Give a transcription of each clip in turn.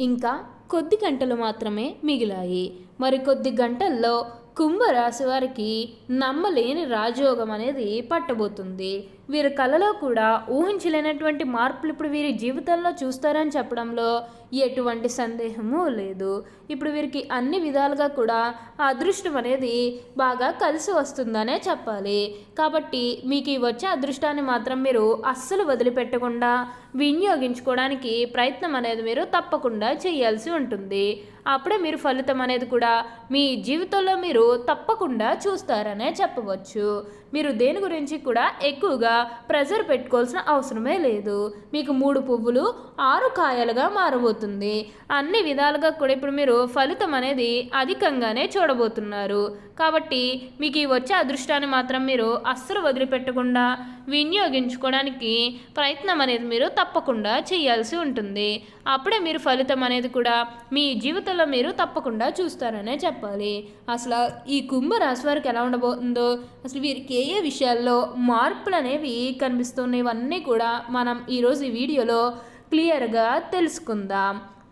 ఇంకా కొద్ది గంటలు మాత్రమే మిగిలాయి. మరి కొద్ది గంటల్లో కుంభరాశి వారికి నమ్మలేని రాజయోగం అనేది పట్టబోతుంది. వీరి కళలో కూడా ఊహించలేనటువంటి మార్పులు ఇప్పుడు వీరి జీవితంలో చూస్తారని చెప్పడంలో ఎటువంటి సందేహము లేదు. ఇప్పుడు వీరికి అన్ని విధాలుగా కూడా అదృష్టం అనేది బాగా కలిసి వస్తుందనే చెప్పాలి. కాబట్టి మీకు ఈ వచ్చే అదృష్టాన్ని మాత్రం మీరు అస్సలు వదిలిపెట్టకుండా వినియోగించుకోవడానికి ప్రయత్నం అనేది మీరు తప్పకుండా చేయాల్సి ఉంటుంది. అప్పుడే మీరు ఫలితం అనేది కూడా మీ జీవితంలో మీరు తప్పకుండా చూస్తారనే చెప్పవచ్చు. మీరు దేని గురించి కూడా ఎక్కువగా ప్రెజర్ పెట్టుకోవాల్సిన అవసరమే లేదు. మీకు మూడు పువ్వులు ఆరు కాయలుగా మారబోతుంది. అన్ని విధాలుగా కూడా ఇప్పుడు మీరు ఫలితం అనేది అధికంగానే చూడబోతున్నారు. కాబట్టి మీకు ఈ వచ్చే అదృష్టాన్ని మాత్రం మీరు అస్సలు వదిలిపెట్టకుండా వినియోగించుకోవడానికి ప్రయత్నం అనేది మీరు తప్పకుండా చేయాల్సి ఉంటుంది. అప్పుడే మీరు ఫలితం అనేది కూడా మీ జీవితంలో మీరు తప్పకుండా చూస్తారనే చెప్పాలి. అసలు ఈ కుంభరాశి వారికి ఎలా ఉండబోతుందో అసలు వీరికి ఏ ఏ విషయాల్లో మార్పులు అనేవి కనిపిస్తున్నాయి ఇవన్నీ కూడా మనం ఈరోజు ఈ వీడియోలో క్లియర్గా తెలుసుకుందాం.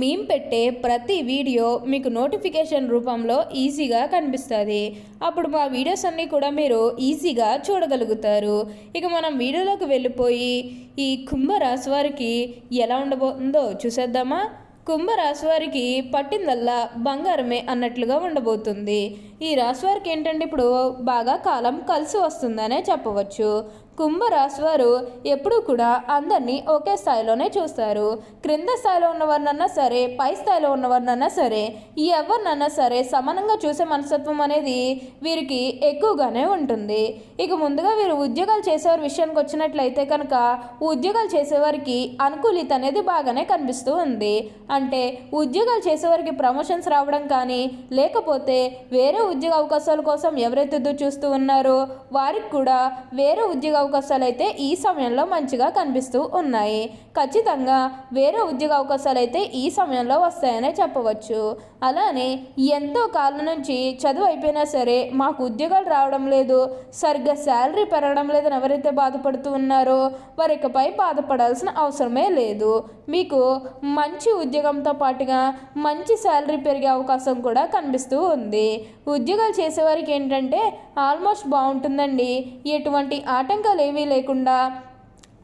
మేము పెట్టే ప్రతి వీడియో మీకు నోటిఫికేషన్ రూపంలో ఈజీగా కనిపిస్తుంది. అప్పుడు మా వీడియోస్ అన్నీ కూడా మీరు ఈజీగా చూడగలుగుతారు. ఇక మనం వీడియోలోకి వెళ్ళిపోయి ఈ కుంభరాశి వారికి ఎలా ఉండబోతుందో చూసేద్దామా? కుంభరాశి వారికి పట్టిందల్లా బంగారమే అన్నట్లుగా ఉండబోతుంది. ఈ రాశి వారికి ఏంటంటే ఇప్పుడు బాగా కాలం కలిసి వస్తుందనే చెప్పవచ్చు. కుంభరాశి వారు ఎప్పుడూ కూడా అందరినీ ఒకే స్థాయిలోనే చూస్తారు. క్రింద స్థాయిలో ఉన్నవారినన్నా సరే పై స్థాయిలో ఉన్నవారినన్నా సరే ఎవరినన్నా సరే సమానంగా చూసే మనస్తత్వం అనేది వీరికి ఎక్కువగానే ఉంటుంది. ఇక ముందుగా వీరు ఉద్యోగాలు చేసేవారి విషయానికి వచ్చినట్లయితే కనుక ఉద్యోగాలు చేసేవారికి అనుకూలిత అనేది బాగానే కనిపిస్తూ ఉంది. అంటే ఉద్యోగాలు చేసేవారికి ప్రమోషన్స్ రావడం కానీ లేకపోతే వేరే ఉద్యోగ అవకాశాల కోసం ఎవరైతే చూస్తూ ఉన్నారో వారికి కూడా వేరే ఉద్యోగ అవకాశాలు అయితే ఈ సమయంలో మంచిగా కనిపిస్తూ ఉన్నాయి. ఖచ్చితంగా వేరే ఉద్యోగ అవకాశాలు అయితే ఈ సమయంలో వస్తాయనే చెప్పవచ్చు. అలానే ఎంతో కాలం నుంచి చదువు అయిపోయినా సరే మాకు ఉద్యోగాలు రావడం లేదు. సరిగ్గా శాలరీ పెరగడం లేదని ఎవరైతే బాధపడుతూ ఉన్నారో వారి ఇకపై బాధపడాల్సిన అవసరమే లేదు. మీకు మంచి ఉద్యోగంతో పాటుగా మంచి శాలరీ పెరిగే అవకాశం కూడా కనిపిస్తూ ఉంది. ఉద్యోగాలు చేసేవారికి ఏంటంటే ఆల్మోస్ట్ బాగుంటుందండి. ఎటువంటి ఆటంకాలు ఏమీ లేకుండా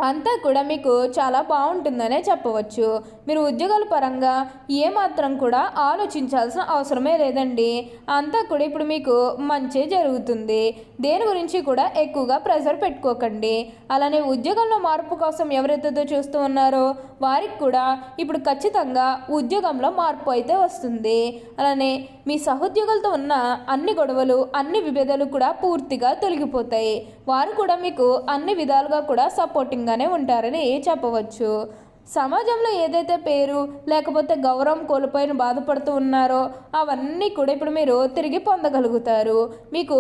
అంతా కూడా మీకు చాలా బాగుంటుందనే చెప్పవచ్చు. మీరు ఉద్యోగాల పరంగా ఏమాత్రం కూడా ఆలోచించాల్సిన అవసరమే లేదండి. అంతా కూడా ఇప్పుడు మీకు మంచి జరుగుతుంది. దేని గురించి కూడా ఎక్కువగా ప్రెషర్ పెట్టుకోకండి. అలానే ఉద్యోగంలో మార్పు కోసం ఎవరైతే చూస్తూ ఉన్నారో వారికి కూడా ఇప్పుడు ఖచ్చితంగా ఉద్యోగంలో మార్పు అయితే వస్తుంది. అలానే మీ సహోద్యోగులతో ఉన్న అన్ని గొడవలు అన్ని విభేదాలు కూడా పూర్తిగా తొలగిపోతాయి. వారు కూడా మీకు అన్ని విధాలుగా కూడా సపోర్టింగ్గానే ఉంటారని చెప్పవచ్చు. సమాజంలో ఏదైతే పేరు లేకపోతే గౌరవం కోల్పోయిన బాధపడుతూ ఉన్నారో అవన్నీ కూడా ఇప్పుడు మీరు తిరిగి పొందగలుగుతారు. మీకు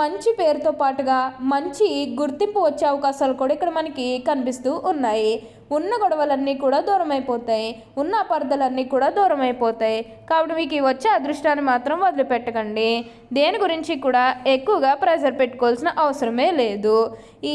మంచి పేరుతో పాటుగా మంచి గుర్తింపు వచ్చే అవకాశాలు కూడా ఇక్కడ మనకి కనిపిస్తూ ఉన్నాయి. ఉన్న గొడవలన్నీ కూడా దూరం అయిపోతాయి ఉన్న అపార్థాలన్నీ కూడా దూరం అయిపోతాయి కాబట్టి మీకు ఈ వచ్చే అదృష్టాన్ని మాత్రం వదిలిపెట్టకండి. దేని గురించి కూడా ఎక్కువగా ప్రెజర్ పెట్టుకోవాల్సిన అవసరమే లేదు. ఈ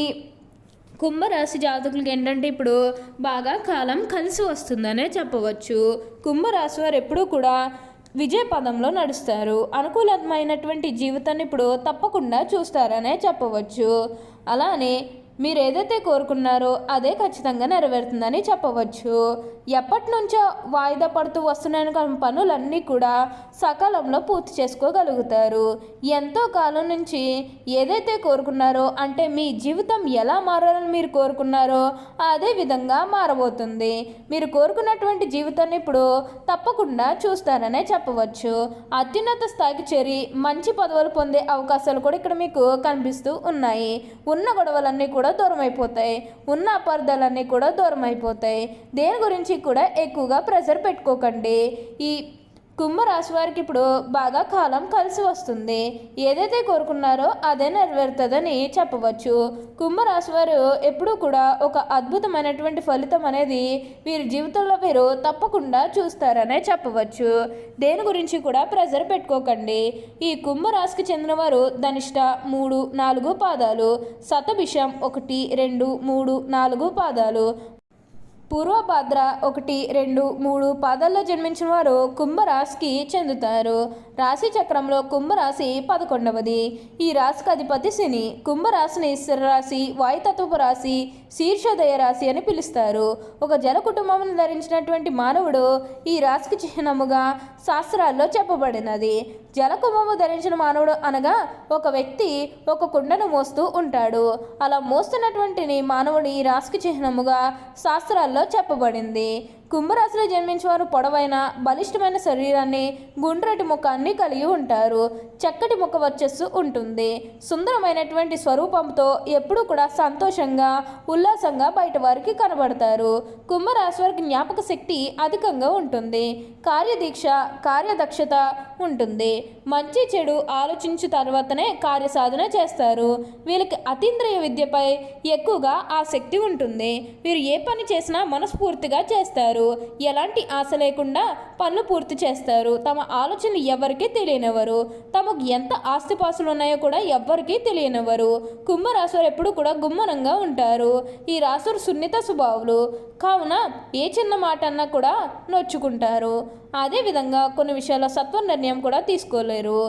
కుంభరాశి జాతకులకి ఏంటంటే ఇప్పుడు బాగా కాలం కలిసి వస్తుందనే చెప్పవచ్చు. కుంభరాశి వారు ఎప్పుడూ కూడా విజయ పదంలో నడుస్తారు. అనుకూలమైనటువంటి జీవితాన్ని ఇప్పుడు తప్పకుండా చూస్తారనే చెప్పవచ్చు. అలానే మీరు ఏదైతే కోరుకున్నారో అదే ఖచ్చితంగా నెరవేరుతుందని చెప్పవచ్చు. ఎప్పటి నుంచో వాయిదా పడుతూ వస్తున్న పనులన్నీ కూడా సకాలంలో పూర్తి చేసుకోగలుగుతారు. ఎంతో కాలం నుంచి ఏదైతే కోరుకున్నారో అంటే మీ జీవితం ఎలా మారాలని మీరు కోరుకున్నారో అదే విధంగా మారబోతుంది. మీరు కోరుకున్నటువంటి జీవితాన్ని ఇప్పుడు తప్పకుండా చూస్తారనే చెప్పవచ్చు. అత్యున్నత స్థాయికి చేరి మంచి పదవులు పొందే అవకాశాలు కూడా ఇక్కడ మీకు కనిపిస్తూ ఉన్నాయి. ఉన్న గొడవలన్నీ కూడా దూరం అయిపోతాయి ఉన్న అపార్థాలన్నీ కూడా దూరం అయిపోతాయి దేని గురించి కూడా ఎక్కువగా ప్రెషర్ పెట్టుకోకండి. ఈ కుంభరాశి వారికి ఇప్పుడు బాగా కాలం కలిసి వస్తుంది. ఏదైతే కోరుకున్నారో అదే నెరవేరుతుందని చెప్పవచ్చు. కుంభరాశి వారు ఎప్పుడూ కూడా ఒక అద్భుతమైనటువంటి ఫలితం అనేది వీరి జీవితంలో వీరు తప్పకుండా చూస్తారనే చెప్పవచ్చు. దేని గురించి కూడా ప్రెజర్ పెట్టుకోకండి. ఈ కుంభరాశికి చెందినవారు ధనిష్ట మూడు నాలుగు పాదాలు శతభిషం ఒకటి రెండు మూడు నాలుగు పాదాలు పూర్వభద్ర ఒకటి రెండు మూడు పాదాల్లో జన్మించిన వారు కుంభరాశికి చెందుతారు. రాశి చక్రంలో కుంభరాశి పదకొండవది. ఈ రాశికి అధిపతి శని. కుంభరాశిని స్థిరరాశి వాయుతత్వపు రాశి శీర్షోదయ రాశి అని పిలుస్తారు. ఒక జల కుటుంబం ధరించినటువంటి మానవుడు ఈ రాశికి చిహ్నముగా శాస్త్రాల్లో చెప్పబడినది. జలకుంభము ధరించిన మానవుడు అనగా ఒక వ్యక్తి ఒక కుండను మోస్తూ ఉంటాడు. అలా మోస్తున్నటువంటి మానవుడు ఈ రాశికి చిహ్నముగా శాస్త్రాల్లో చెప్పబడింది. కుంభరాశిలో జన్మించిన వారు పొడవైన బలిష్టమైన శరీరాన్ని గుండ్రటి ముఖాన్ని కలిగి ఉంటారు. చక్కటి ముఖ వర్చస్సు ఉంటుంది. సుందరమైనటువంటి స్వరూపంతో ఎప్పుడూ కూడా సంతోషంగా ఉల్లాసంగా బయట వారికి కనబడతారు. కుంభరాశి వారికి జ్ఞాపక శక్తి అధికంగా ఉంటుంది. కార్యదీక్ష కార్యదక్షత ఉంటుంది. మంచి చెడు ఆలోచించిన తర్వాతనే కార్యసాధన చేస్తారు. వీళ్ళకి అతీంద్రియ విద్యపై ఎక్కువగా ఆసక్తి ఉంటుంది. వీరు ఏ పని చేసినా మనస్ఫూర్తిగా చేస్తారు. ఎలాంటి ఆశ లేకుండా పనులు పూర్తి చేస్తారు. తమ ఆలోచనలు ఎవరికీ తెలియనివ్వరు. తమకు ఎంత ఆస్తిపాస్తులు ఉన్నాయో కూడా ఎవ్వరికీ తెలియనివ్వరు. కుంభరాశులు ఎప్పుడు కూడా గుమ్మనంగా ఉంటారు. ఈ రాశులు సున్నిత స్వభావులు. కావున ఏ చిన్న మాట అన్నా కూడా నొచ్చుకుంటారు. అదేవిధంగా కొన్ని విషయాల్లో సత్వ నిర్ణయం కూడా తీసుకోలేరు.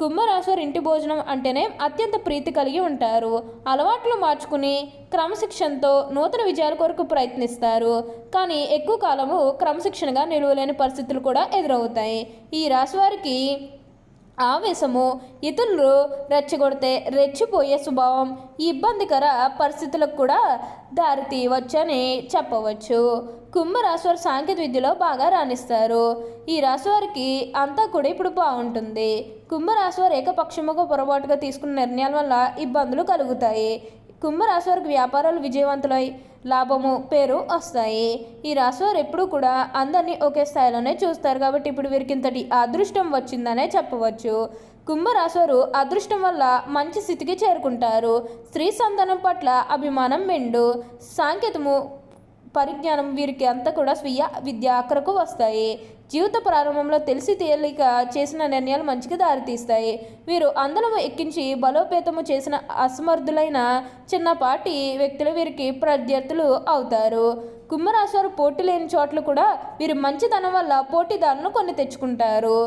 కుంభరాశి ఇంటి భోజనం అంటేనే అత్యంత ప్రీతి కలిగి ఉంటారు. అలవాట్లు మార్చుకుని క్రమశిక్షణతో నూతన విజయాల కొరకు ప్రయత్నిస్తారు. కానీ ఎక్కువ కాలము క్రమశిక్షణగా నిలువలేని పరిస్థితులు కూడా ఎదురవుతాయి. ఈ రాశి వారికి ఆవేశము ఇతరులు రెచ్చగొడితే రెచ్చిపోయే స్వభావం ఇబ్బందికర పరిస్థితులకు కూడా దారి తీయవచ్చని చెప్పవచ్చు. కుంభరాశివారు సాంకేతిక విద్యలో బాగా రాణిస్తారు. ఈ రాశి వారికి అంతా కూడా ఇప్పుడు బాగుంటుంది. కుంభరాశివారు ఏకపక్షముగా పొరపాటుగా తీసుకున్న నిర్ణయాల వల్ల ఇబ్బందులు కలుగుతాయి. కుంభరాశివారికి వ్యాపారాలు విజయవంతులై లాభము పేరు వస్తాయి. ఈ రాశివారు వారు ఎప్పుడూ కూడా అందరినీ ఒకే స్థాయిలోనే చూస్తారు కాబట్టి ఇప్పుడు వీరికి ఇంతటి అదృష్టం వచ్చిందనే చెప్పవచ్చు. కుంభరాశివారు అదృష్టం వల్ల మంచి స్థితికి చేరుకుంటారు. స్త్రీ సంతానం పట్ల అభిమానం మెండు. సాంకేతము పరిజ్ఞానం వీరికి అంతా కూడా స్వీయ విద్య అక్కరకు వస్తాయి. జీవిత ప్రారంభంలో తెలిసి తేలిక చేసిన నిర్ణయాలు మంచిగా దారితీస్తాయి. వీరు అందలము ఎక్కించి బలోపేతము చేసిన అసమర్థులైన చిన్నపాటి వ్యక్తులు వీరికి ప్రత్యర్థులు అవుతారు. కుంభరాశి వారు పోటీ లేని చోట్ల కూడా వీరు మంచితనం వల్ల పోటీదారులను కొన్ని తెచ్చుకుంటారు.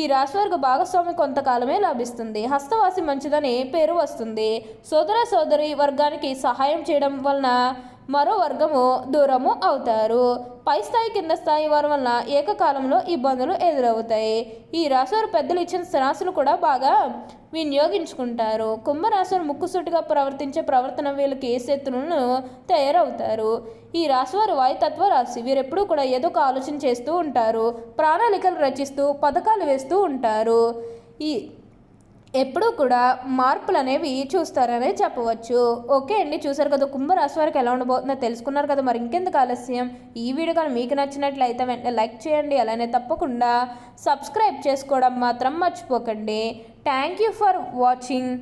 ఈ రాశి వారికి భాగస్వామి కొంతకాలమే లభిస్తుంది. హస్తవాసి మంచిదని పేరు వస్తుంది. సోదర సోదరి వర్గానికి సహాయం చేయడం వలన మరో వర్గము దూరము అవుతారు. పై స్థాయి కింద స్థాయి వారి వల్ల ఏకకాలంలో ఇబ్బందులు ఎదురవుతాయి. ఈ రాశివారు పెద్దలు ఇచ్చిన స్థిరాస్తులు కూడా బాగా వినియోగించుకుంటారు. కుంభరాశివారు ముక్కుసూటిగా ప్రవర్తించే ప్రవర్తన వీళ్ళకి శత్రువులను తయారవుతారు? ఈ రాశివారు వాయుతత్వ రాశి. వీరెప్పుడూ కూడా ఏదో ఒక ఆలోచన చేస్తూ ఉంటారు. ప్రణాళికలు రచిస్తూ పథకాలు వేస్తూ ఉంటారు. ఈ ఎప్పుడూ కూడా మార్పులు అనేవి చూస్తారనే చెప్పవచ్చు. ఓకే అండి చూసారు కదా కుంభరాశి వారికి ఎలా ఉండబోతుందో తెలుసుకున్నారు కదా మరి ఇంకెందుకు ఆలస్యం? ఈ వీడియో కానీ మీకు నచ్చినట్లయితే వెంటనే లైక్ చేయండి అలానే తప్పకుండా సబ్స్క్రైబ్ చేసుకోవడం మాత్రం మర్చిపోకండి. Thank you for watching.